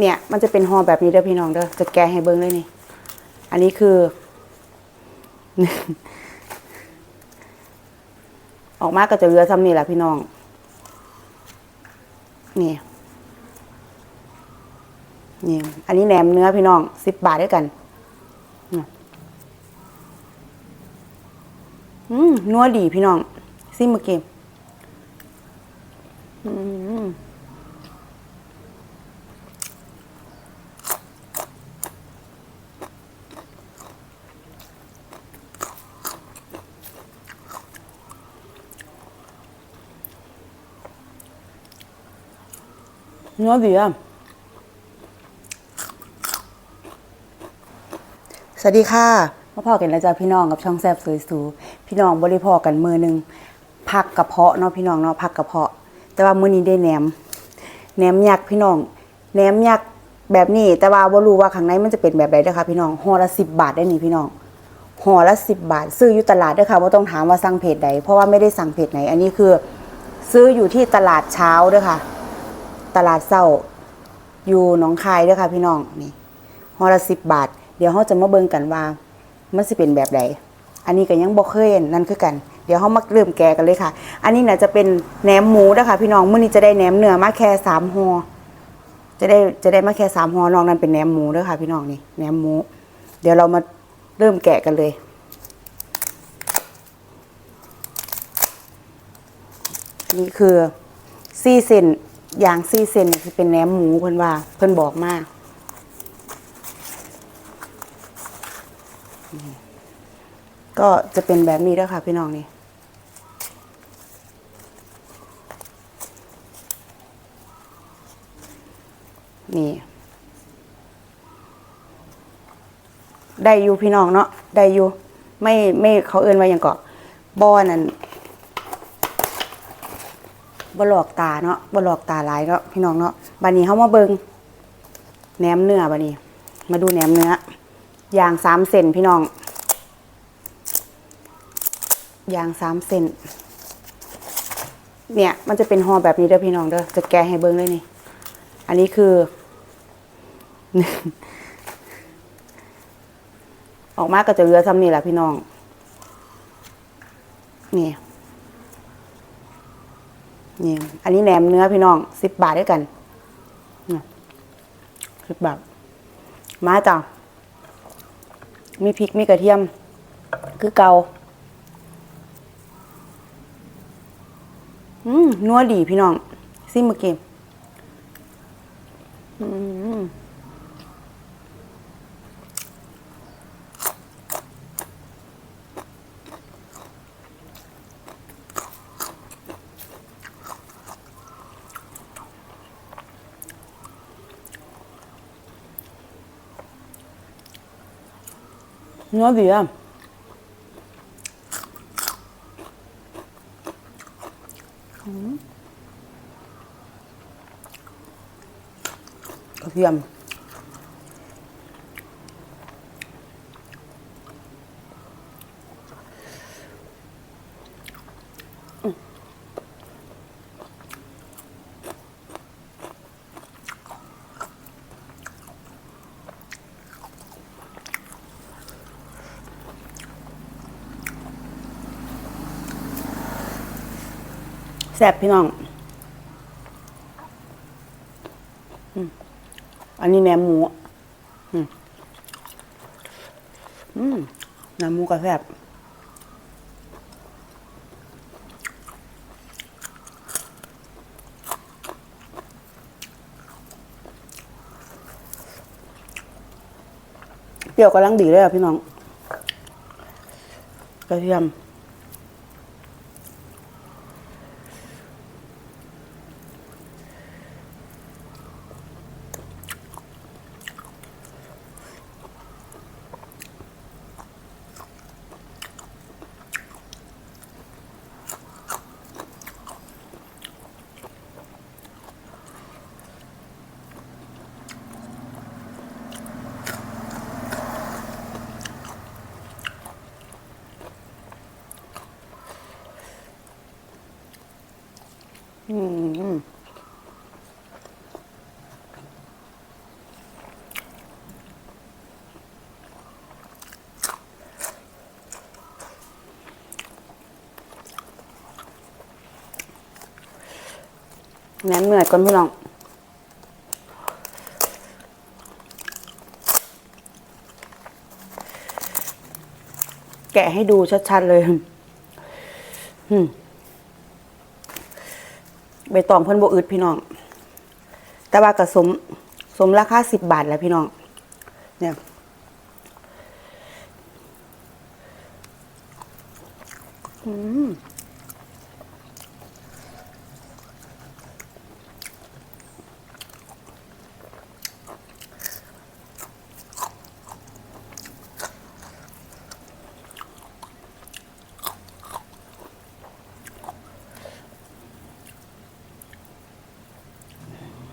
เนี่ยมันจะเป็นห่อแบบนี้เด้อพี่น้องเด้อจะแกะให้เบิ้งเลยนี่ อันนี้คือ ออกมาก็จะเหลือซ้ำนี่แหละพี่น้อง นี่นี่อันนี้แหนมเนื้อพี่น้องสิบบาทด้วยกันอืมนัวดีพี่น้องซิมเมื่อกี้อืม เนื้อดีอะ สวัสดีค่ะมาพอกันแล้วจ้าพี่น้องกับช่องแซบสวยสูพี่น้องบริพอกันมือหนึ่งพักกระเพาะเนาะพี่น้องเนาะพักกระเพาะ แต่ว่ามื้อนี้ได้แหนมแหนมยักษ์พี่น้องแหนมยักษ์แบบนี้ แต่ว่าบ่รู้ว่าข้างในมันจะเป็นแบบใดเด้อค่ะพี่น้องห่อละ10บาทได้นี่พี่น้องห่อละ10บาท ซื้ออยู่ตลาดเด้อค่ะบ่ต้องถามว่าสั่งเพจใดเพราะว่าไม่ได้สั่งเพจไหน อันนี้คือ ซื้ออยู่ที่ตลาดเช้าเด้อค่ะ ตลาดเศร้า อยู่หนองคายด้วยค่ะพี่น้องนี่ห่อละสิบบาท เดี๋ยวเราจะมาเบิ่งกันว่า มันสิเป็นแบบใดอันนี้ก็ยังบ่เคยเห็นนั่นคือกัน เดี๋ยวเรามาเริ่มแกะกันเลยค่ะ อันนี้น่ะจะเป็นแหนมหมูเด้อค่ะพี่น้องมื้อนี้จะได้แหนมเนื้อมาแค่สามห่อจะได้จะได้มาแค่สามห่อนอกนั้นเป็นแหนมหมูด้อค่ะพี่น้องนี่แหนมหมู เดี๋ยวเรามาเริ่มแกะกันเลยนี่คือซี่เซน อย่างซี่เซนคือเป็นแหนมหมูเพิ่นว่า เพิ่นบอกมากก็จะเป็นแบบนี้ด้วยค่ะพี่น้องนี่นี่ ได้อยู่พี่น้องเนาะได้อยู่ไม่ไม่เขาเอื้นว่าอย่างเกาะบอนั่น บหลอกตาเนาะบหลอกตาหลายเนาะพี่น้องเนาะบัดนี้เฮามาเบิงแหนมเนื้อบัดนี้ มาดูแหนมเนื้อย่างสามเซนพี่น้องย่างสามเซนเนี่ย มันจะเป็นห่อแบบนี้เด้อพี่น้องเด้อจะแกะให้เบิงเลยนี่ อันนี้คือ ออกมาก็จะเหลือซ้ำนี่แหละพี่น้อง นี่ นี่อันนี้แหนมเนื้อพี่น้องสิบบาทด้วยกันสิบบาท มาจ้ะมีพริกมีกระเทียม คือเกาอืมนัวดีพี่น้องซิมเมื่อกี้อืม นัวดีอะอืมกระเทียม แซ่บพี่น้อง อันนี้แหนมหมูอืมอืมแหนมหมูก็แซ่บเปรี้ยวกำลังดีเลยอะพี่น้อง กระเทียม อืมแหเหนื่อยก่อนพี่น้องแกะให้ดูชัดๆเลยอืม ใบตองเพิ่นบ่อึดพี่น้อง แต่ว่ากระสมสมราคาสิบบาทแล้วพี่น้อง เนี่ยอืม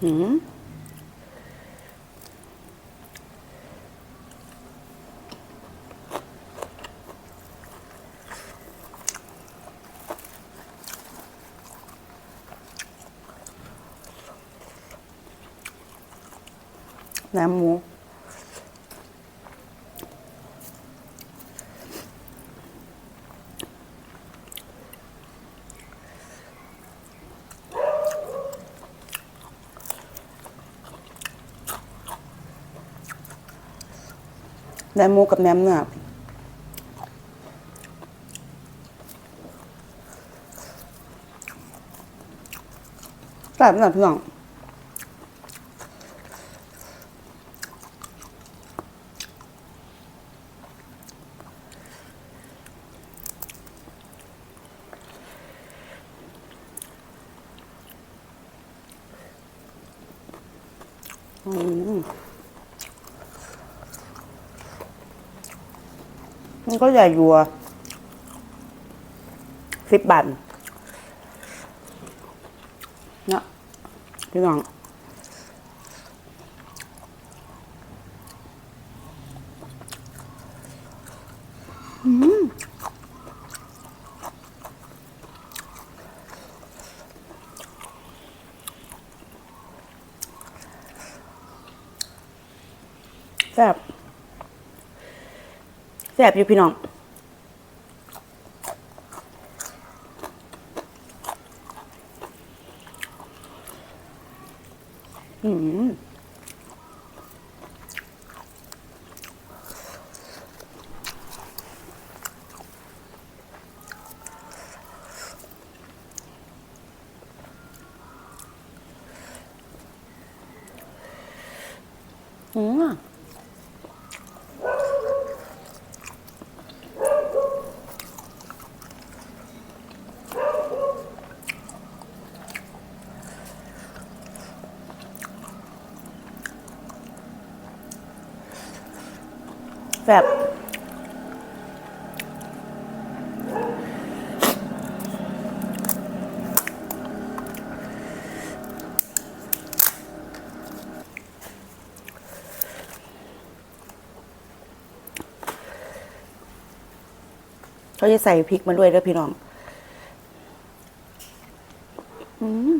หืมน้ แหนมหมูกับแหนมเนื้อแบบนั้นพี่น้องอืม มันก็ใหญ่ยู่อะสิบบาทเนาะพี่น้องอืมแซ่บ ซ่บอยู่พี่น้องอืมอืม แบบเขาจะใส่พริกมาด้วยเด้อพี่น้อง อืม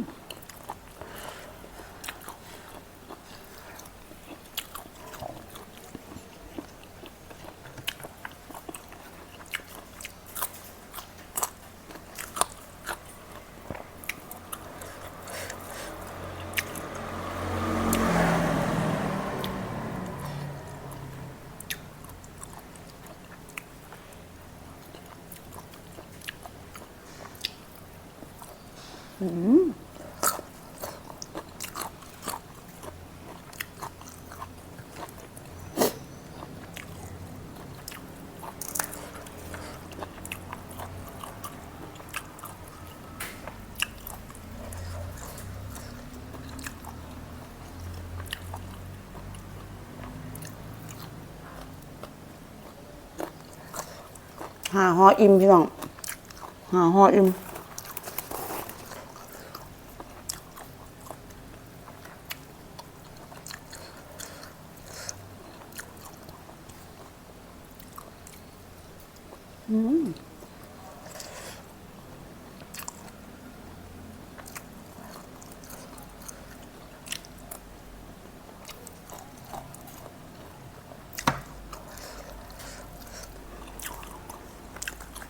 หาหออิ่มพี่น้องหาหออิ่ม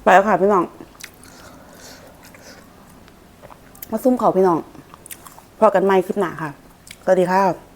ไปแล้วค่ะพี่น้อง มาซุ่มเขาพี่น้องพอกันไหม่คลิปหนาค่ะ สวัสดีค่ะ